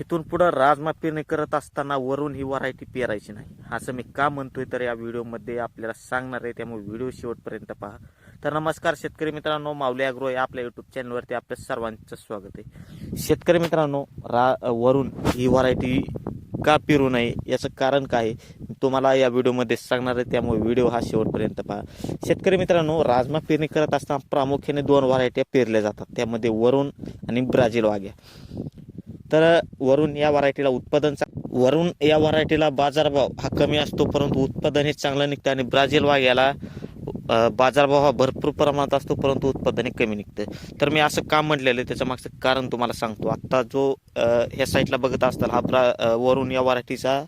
इथून पुढं राजमा पेरणी करत असताना वरून ही व्हरायटी पेरायची नाही. असं मी का म्हणतोय तर या व्हिडिओमध्ये आपल्याला सांगणार आहे त्यामुळे व्हिडिओ शेवटपर्यंत पहा. तर नमस्कार शेतकरी मित्रांनो माऊली अॅग्रो या आपल्या युट्यूब चॅनलवरती आपल्या सर्वांचं स्वागत आहे. शेतकरी मित्रांनो रा वरून ही व्हरायटी का पेरू नये याचं कारण काय आहे तुम्हाला या व्हिडिओमध्ये सांगणार आहे त्यामुळे व्हिडिओ हा शेवटपर्यंत पहा. शेतकरी मित्रांनो राजमा पेरणी करत असताना प्रामुख्याने दोन व्हरायट्या पेरल्या जातात. त्यामध्ये वरून आणि ब्राझील वाघ्या तर वरून या व्हरायटीला उत्पादन वरून या व्हरायटीला बाजारभाव हा कमी असतो परंतु उत्पादन हे चांगलं निघतं आणि ब्राझील वाघ्याला बाजारभाव हा भरपूर प्रमाणात असतो परंतु उत्पादन हे कमी निघतं. तर मी असं काम म्हटलेलं आहे त्याच्या मागचं कारण तुम्हाला सांगतो. आत्ता जो ह्या साईडला बघत असताल हा ब्रा वरून या व्हरायटीचा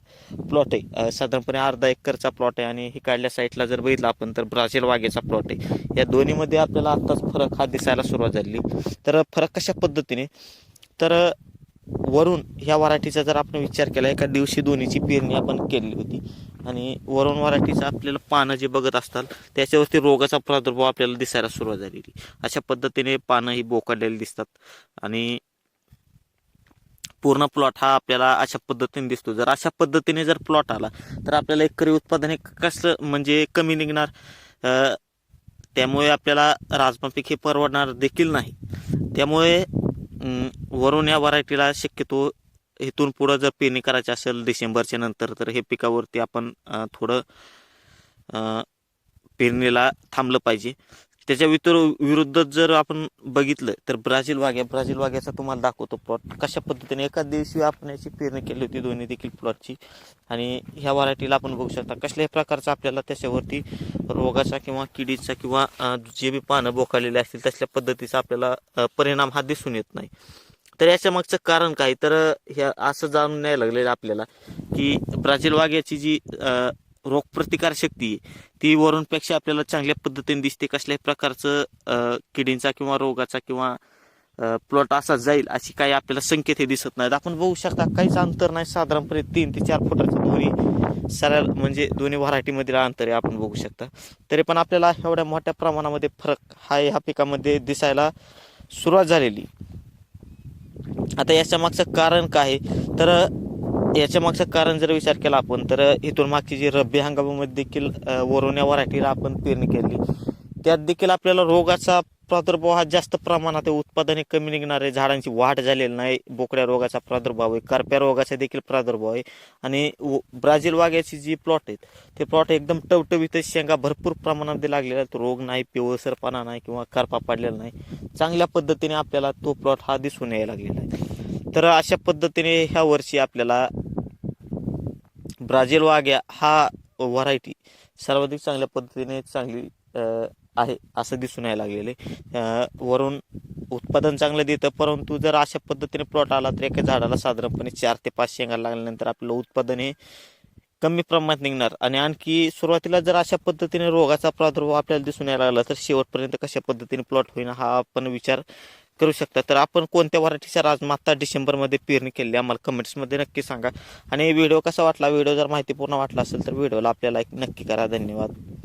प्लॉट आहे. साधारणपणे अर्धा एकरचा प्लॉट आहे आणि ही काढल्या साईडला जर बघितलं आपण तर ब्राझील वाघेचा प्लॉट आहे. या दोन्हीमध्ये आपल्याला आत्ताच फरक हा दिसायला सुरुवात झाली. तर फरक कशा पद्धतीने? तर वरून ह्या वराठीचा जर आपण विचार केला एका दिवशी दोन्हीची पेरणी आपण केली होती. आणि वरून वराठीचं आपल्याला पानं जे बघत असतात त्याच्यावरती रोगाचा प्रादुर्भाव आपल्याला दिसायला सुरुवात झालेली. अशा पद्धतीने पानं ही बोकडलेली दिसतात. आणि पूर्ण प्लॉट हा आपल्याला अशा पद्धतीने दिसतो. जर अशा पद्धतीने जर प्लॉट आला तर आपल्याला एकरी उत्पादन हे कसं म्हणजे कमी निघणार? त्यामुळे आपल्याला राजमा पीक हे परवडणार देखील नाही. त्यामुळे वरून या व्हरायटीला शक्यतो इथून पुढं जर पेरणी करायची असेल डिसेंबरच्या नंतर तर हे पिकावरती आपण थोडं पेरणीला थांबलं पाहिजे. त्याच्या वितर विरुद्ध जर आपण बघितलं तर ब्राझील वाघ्या ब्राझील वाघ्याचा तुम्हाला दाखवतो प्लॉट कशा पद्धतीने एका दिवशी आपण याची पेरणी केली होती दोन्ही देखील प्लॉटची आणि ह्या व्हरायटीला आपण बघू शकता. कसल्याही प्रकारचा आपल्याला त्याच्यावरती रोगाचा किंवा किडीचा किंवा जे बी पानं बोकालेले असतील तसल्या पद्धतीचा आपल्याला परिणाम हा दिसून येत नाही. तर याच्या मागचं कारण काय? तर ह्या असं जाणून नाही लागलेलं आपल्याला की ब्राझील वाघ्याची जी रोगप्रतिकारशक्ती रोगप्रतिकार शक्ती आहे ती वरूनपेक्षा आपल्याला चांगल्या पद्धतीने दिसते कसल्याही प्रकारचं किडींचा किंवा रोगाचा किंवा प्लॉट असा जाईल अशी काही आपल्याला संकेत हे दिसत नाहीत. आपण बघू शकता काहीच अंतर नाही. साधारणपणे तीन ते चार फुटाचं दोन्ही सरळ म्हणजे दोन्ही व्हरायटीमधील अंतर आहे आपण बघू शकता. तरी पण आपल्याला एवढ्या मोठ्या प्रमाणामध्ये फरक हा ह्या पिकामध्ये दिसायला सुरुवात झालेली. आता याच्या मागचं कारण काय? आहे? तर याच्या मागचं कारण जर विचार केला आपण तर इथून मागची जी रब्बी हंगामामध्ये देखील अ, व्हरायटीला आपण पेरणी केली त्यात देखील आपल्याला रोगाचा प्रादुर्भाव हा जास्त प्रमाणात आहे. कमी निघणार आहे झाडांची वाढ झालेली नाही बोकड्या रोगाचा प्रादुर्भाव आहे करप्या रोगाचा देखील प्रादुर्भाव आहे. आणि व- ब्राझील वाघ्याची जी प्लॉट आहेत ते प्लॉट एकदम टवटवीत शेंगा भरपूर प्रमाणामध्ये लागलेला आहे. तो रोग नाही पिवळसरपणा नाही किंवा करपा पडलेला नाही. चांगल्या पद्धतीने आपल्याला तो प्लॉट हा दिसून यायला लागलेला आहे. तर अशा पद्धतीने ह्या वर्षी आपल्याला ब्राझील वाघ्या हा व्हरायटी सर्वाधिक चांगल्या पद्धतीने चांगली आहे असं दिसून यायला लागलेलं. आहे वरून उत्पादन चांगलं देतं परंतु जर अशा पद्धतीने प्लॉट आला तर एका झाडाला साधारणपणे चार ते पाच शेंगा लागल्यानंतर आपलं उत्पादन हे कमी प्रमाणात निघणार. आणि आणखी सुरुवातीला जर अशा पद्धतीने रोगाचा प्रादुर्भाव आपल्याला दिसून यायला लागला तर शेवटपर्यंत कशा पद्धतीने प्लॉट होईल हा आपण विचार करू शकता. तर आपण कोणत्या व्हरायटीच्या राजमाता डिसेंबरमध्ये पेरणी केली आम्हाला कमेंट्समध्ये नक्की सांगा. आणि व्हिडिओ कसा वाटला व्हिडिओ जर माहितीपूर्ण वाटला असेल तर व्हिडिओला आपल्याला एक नक्की करा. धन्यवाद.